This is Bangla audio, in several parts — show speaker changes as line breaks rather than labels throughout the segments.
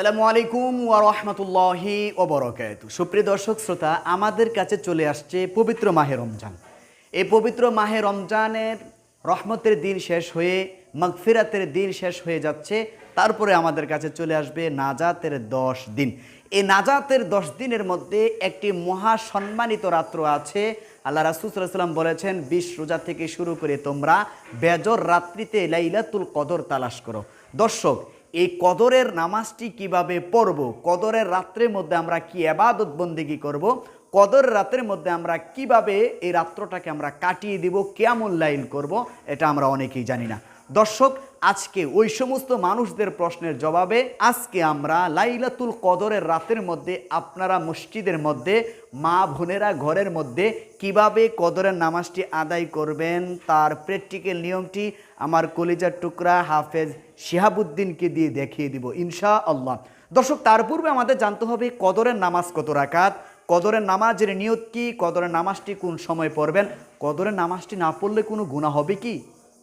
সালামু আলাইকুম ওয়া রাহমাতুল্লাহি ওয়া বারাকাতু সুপ্রিয় দর্শক, শ্রোতা, আমাদের কাছে চলে আসছে পবিত্র মাহে রমজান। এই পবিত্র মাহে রমজানের রহমতের দিন শেষ হয়ে, মাগফিরাতের দিন শেষ হয়ে যাচ্ছে। তারপরে আমাদের কাছে চলে আসবে নাজাতের দশ দিন। এই নাজাতের দশ দিনের মধ্যে একটি মহা সম্মানিত রাত্র আছে। আল্লাহ রাসুসাল্লাম বলেছেন, বিশ রোজা থেকে শুরু করে তোমরা বেজর রাত্রিতে লাইলাতুল কদর তালাশ করো। দর্শক এই কদরের নামাজটি কীভাবে পড়ব? কদরের রাত্রের মধ্যে আমরা কি আবাদত বন্দিগি করব? কদর রাতের মধ্যে আমরা কীভাবে এই রাত্রটাকে আমরা কাটিয়ে দিব? লাইল করব? এটা আমরা অনেকেই জানি না। দর্শক, আজকে ওই সমস্ত মানুষদের প্রশ্নের জবাবে আজকে আমরা লাইলাতুল কদরের রাতের মধ্যে, আপনারা মসজিদের মধ্যে, মা বোনেরা ঘরের মধ্যে কীভাবে কদরের নামাজটি আদায় করবেন, তার প্র্যাকটিক্যাল নিয়মটি আমার কলিজার টুকরা হাফেজ শিহাবুদ্দিনকে দিয়ে দেখিয়ে দিব ইনশা আল্লাহ দর্শক, তার পূর্বে আমাদের জানতে হবে কদরের নামাজ কত রাকাত, কদরের নামাজের নিয়ত কি, কদরের নামাজটি কোন সময় পড়বেন, কদরের নামাজটি না পড়লে কোনো গুণা হবে কি?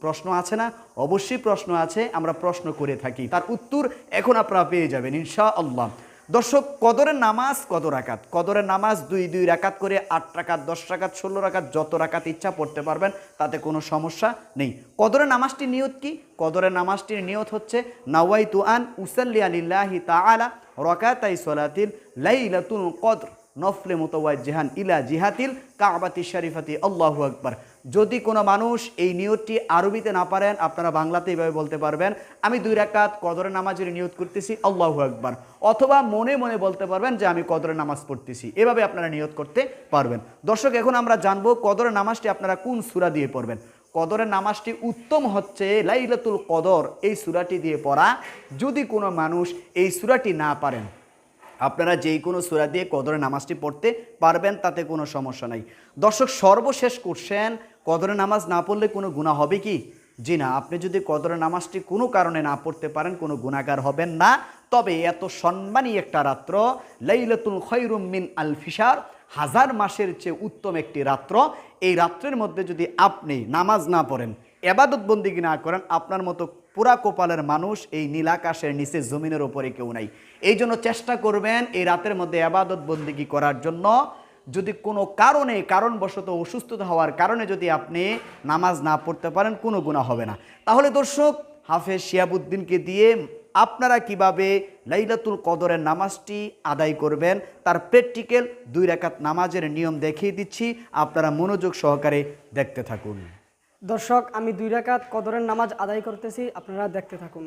প্রশ্ন আছে না? অবশ্যই প্রশ্ন আছে, আমরা প্রশ্ন করে থাকি। তার উত্তর এখন আপনারা পেয়ে যাবেন ইনশা আল্লাহ দর্শক, কদরের নামাজ কত রাকাত? কদরের নামাজ দুই দুই রাকাত করে আট রাকাত, দশ রাকাত, ষোলো রাকাত, যত রাকাত ইচ্ছা পড়তে পারবেন, তাতে কোনো সমস্যা নেই। কদরের নামাজটির নিয়ত কি? কদরের নামাজটির নিয়ত হচ্ছে নাওয়াই তুআন উসাল্লি আলিল্লাহি তাআলা রকাতাই সলাতিল লাইলাতুল কদর, নফলে মোতওয়াজ্জেহান ইলা জিহাতিল কাবাতি শরীফাতি। আল্লাহু আকবার। যদি কোনো মানুষ এই নিয়তটি আরবিতে না পারেন, আপনারা বাংলাতে এইভাবে বলতে পারবেন, আমি দুই রাকাত কদরের নামাজের নিয়ত করতেছি, আল্লাহু আকবার। অথবা মনে মনে বলতে পারবেন যে, আমি কদরের নামাজ পড়তেছি। এভাবে আপনারা নিয়ত করতে পারবেন। দর্শক, এখন আমরা জানব কদরের নামাজটি আপনারা কোন সূরা দিয়ে পড়বেন? কদরের নামাজটি উত্তম হচ্ছে লাইলাতুল কদর, এই সূরাটি দিয়ে পড়া। যদি কোনো মানুষ এই সূরাটি না পারেন আপনারা যেই কোনো সুরা দিয়ে কদরের নামাজটি পড়তে পারবেন, তাতে কোনো সমস্যা নাই। দর্শক, সর্বশেষ কোশ্চেন কদরের নামাজ না পড়লে কোনো গুণা হবে কি? জি না, আপনি যদি কদরের নামাজটি কোনো কারণে না পড়তে পারেন, কোনো গুণাগার হবেন না। তবে এত সম্মানী একটা রাত্র, লাইলাতুল খৈরুম মিন আল ফিসার হাজার মাসের চেয়ে উত্তম একটি রাত্র। এই রাত্রের মধ্যে যদি আপনি নামাজ না পড়েন এবাদত বন্দিগি না করেন, আপনার মতো পুরা কপালের মানুষ এই নীলাকাশের নিচে জমিনের ওপরে কেউ নাই। এই জন্য চেষ্টা করবেন এই রাতের মধ্যে আবাদত বন্দিগি করার জন্য। যদি কোনো কারণে, কারণবশত অসুস্থতা হওয়ার কারণে যদি আপনি নামাজ না পড়তে পারেন, কোনো গুণা হবে না। তাহলে দর্শক, হাফেজ শিয়াবুদ্দিনকে দিয়ে আপনারা কীভাবে লাইলাতুল কদরের নামাজটি আদায় করবেন, তার প্র্যাকটিক্যাল দুই রাকাত নামাজের নিয়ম দেখিয়ে দিচ্ছি। আপনারা মনোযোগ সহকারে দেখতে থাকুন।
দর্শক, আমি দুই রাকাত কদরের নামাজ আদায় করতেছি, আপনারা দেখতে থাকুন।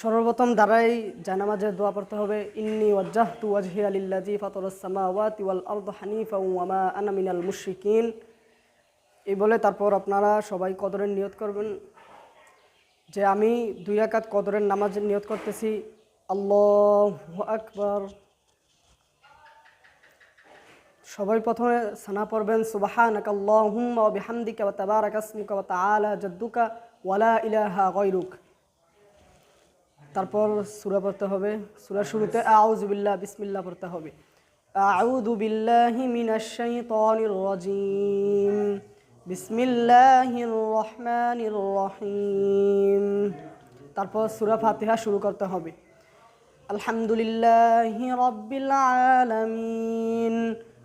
সর্বপ্রথম দ্বারাই জানামাজের দোয়া পড়তে হবে, ইন্নি ওয়াজ্জাহ তু ওয়াজহি আলিল্লাজি ফাতরুস সামাওয়াতি ওয়াল আরদ হানিফা ওয়া মা আনা মিনাল মুশরিকিন। এই বলে তারপর আপনারা সবাই কদরের নিয়ত করবেন, যে আমি দুই রাকাত কদরের নামাজের নিয়ত করতেছি। আল্লাহ আকবার। সবাই প্রথমে সানা পড়বেন সুবাহানাকা আল্লাহুম্মা ওয়া বিহামদিকা ওয়া তাবারাকা ইসমুকা ওয়া তাআলা জাদ্দুকা ওয়ালা ইলাহা গায়রুক। তারপর সূরা পড়তে হবে। সূরার শুরুতে আউযু বিল্লাহ, বিসমিল্লাহ পড়তে হবে। আউযু বিল্লাহি মিনাশ শাইতানির রাজিম। বিসমিল্লাহির রহমানির রহিম। তারপর সূরা ফাতিহা শুরু করতে হবে। আলহামদুলিল্লাহি রাব্বিল আলামিন।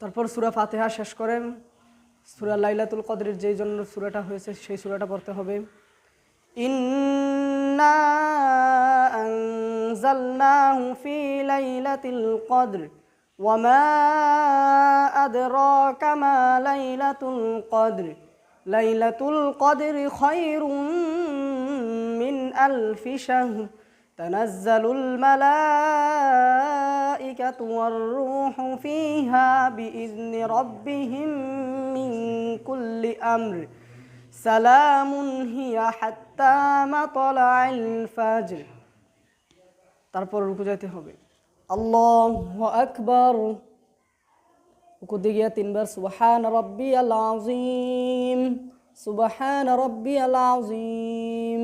তারপর সুরা ফাতেহা শেষ করেন। সুরা লাইলাতুল কদরের যেই জন্য সুরাটা হয়েছে, সেই সুরাটা পড়তে হবে। ইন্না আনজালনাহু ফি লাইলাতিল কদর খায়রুম মিন আলফি শাহর تنزل الملائكة والروح فيها بإذن ربهم من كل أمر সালামুন হিয়া হাত্তা মাতলাইল ফাজর তারপর রুকু যাইতে হবে আল্লাহু আকবার রুকু দিয়ে গিয়া তিনবার সুবহান রাব্বিয়াল আযীম সুবহান রাব্বিয়াল আযীম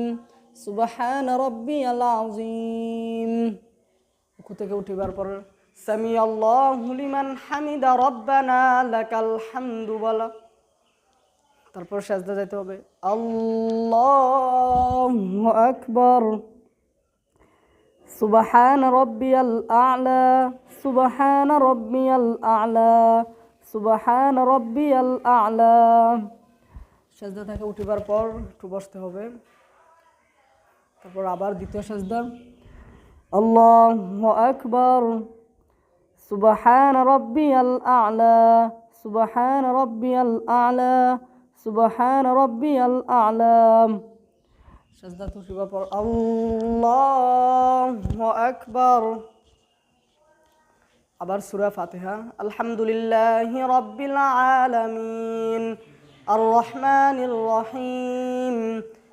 সুবহান রাব্বিয়াল আযীম রুকু থেকে উঠিবার পর সামি আল্লাহু লিমান হামিদা রব্বানা লাকাল হামদু বলা তারপর সাজদা যাইতে হবে। আল্লাহু আকবার। সুবহান রব্বিয়াল আ'লা সুবহান রব্বিয়াল আ'লা সুবহান রব্বিয়াল আ'লা সাজদা থেকে উঠিবার পর একটু বসতে হবে। তারপর আবার দ্বিতীয় সাজদা। আল্লাহু আকবার। সুবহান রব্বিয়াল আ'লা, সুবহান রব্বিয়াল আ'লা, সুবহান রব্বিয়াল আ'লা। সাজদা তো উঠিবার পর। আল্লাহু আকবার। আবার সূরা ফাতিহা। আলহামদুলিল্লাহি রাব্বিল আলামিন। আর রহমানির রহিম।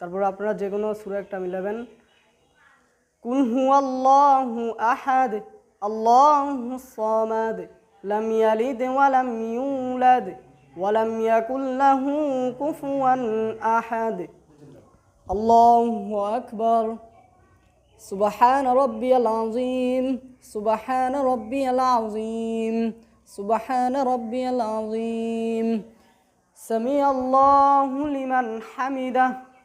তারপর আপনারা যে কোনো সুরা একটা মিলাবেন। কুল হু আল্লাহ আহাদ, আল্লাহ সমাদ, লাম ইয়ালিদ ওয়ালাম ইউলাদ ওয়ালাম ইয়াকুল লাহু কুফুয়ান আহাদ। আল্লাহু আকবার। সুবহান রব্বিয়াল আযীম, সুবহান রব্বিয়াল আযীম, সুবহান রব্বিয়াল আযীম। সামি আল্লাহু লিমান হামিদা।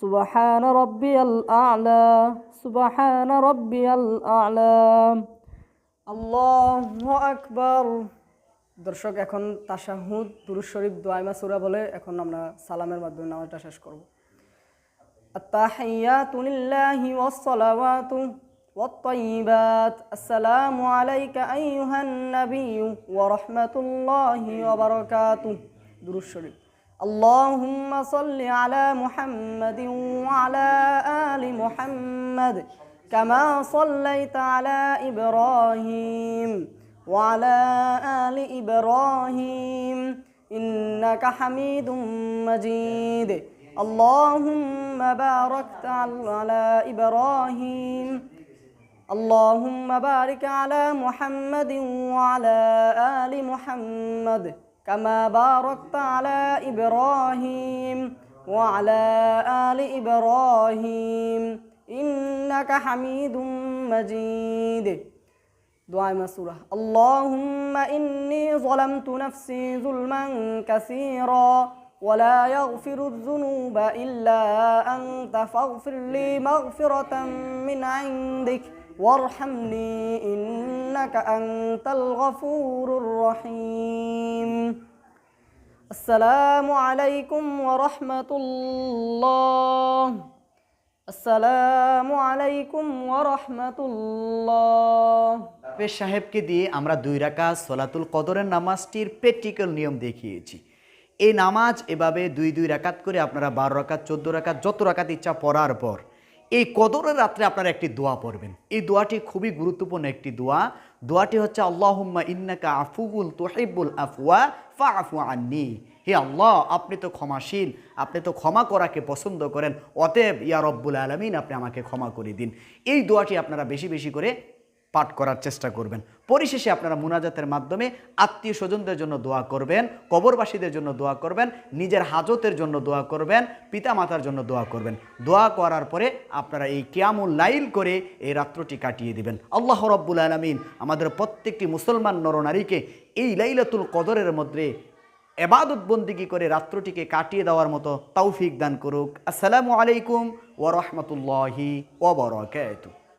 سبحان ربي الأعلى سبحان ربي الأعلى আল্লাহু আকবার দর্শক এখন তাশাহুদ দুরুদ শরীফ দোয়াইমা সূরা বলে এখন আমরা সালামের মাধ্যমে নামাজটা শেষ করব التحيات لله والصلوات والطيبات السلام عليك أيها النبي ورحمة الله وبركاته درود شريف اللهم صل على محمد وعلى آل محمد كما صليت على إبراهيم وعلى آل إبراهيم إنك حميد مجيد. اللهم باركت على إبراهيم. اللهم بارك على محمد وعلى آل محمد. كما باركت على إبراهيم وعلى آل إبراهيم إنك حميد مجيد. دعاء مسورة اللهم إني ظلمت نفسي ظلما كثيرا. ولا يغفر الذنوب إلا أنت فاغفر لي مغفرة من عندك وارحمني إنك أنت الغفور الرحيم السلام عليكم ورحمة الله আসসালামু আলাইকুম ওয়া রাহমাতুল্লাহ
হাফেজ সাহেবকে দিয়ে আমরা দুই রাকা সলাতুল কদরের নামাজটির প্র্যাকটিক্যাল নিয়ম দেখিয়েছি এই নামাজ এভাবে দুই দুই রাকাত করে আপনারা বারো রাকাত, চোদ্দ রাকাত, যত রাকাত ইচ্ছা পড়ার পর এই কদরের রাত্রে আপনারা একটি দোয়া পড়বেন। এই দোয়াটি খুবই গুরুত্বপূর্ণ একটি দোয়া। দোয়াটি হচ্ছে, আল্লাহুম্মা ইন্নাকা আফুবুল তোহিবুল আফওয়া ফা আফু আন্নি। হে আল্লাহ, আপনি তো ক্ষমাশীল, আপনি তো ক্ষমা করাকে পছন্দ করেন, অতএব ইয়া রব্বুল আলমিন আপনি আমাকে ক্ষমা করে দিন। এই দোয়াটি আপনারা বেশি বেশি করে পাঠ করার চেষ্টা করবেন। পরিশেষে আপনারা মুনাজাতের মাধ্যমে আত্মীয় স্বজনদের জন্য দোয়া করবেন, কবরবাসীদের জন্য দোয়া করবেন, নিজের হাজতের জন্য দোয়া করবেন পিতা মাতার জন্য দোয়া করবেন। দোয়া করার পরে আপনারা এই কিয়ামুল লাইল করে এই রাত্রটি কাটিয়ে দিবেন। আল্লাহ রব্বুল আলমিন আমাদের প্রত্যেকটি মুসলমান নরনারীকে এই লাইলাতুল কদরের মধ্যে এবাদত বন্দিগি করে রাত্রটিকে কাটিয়ে দেওয়ার মতো তৌফিক দান করুক। আসসালামু আলাইকুম ওরহমতুল্লাহি ওবরাকাতুহু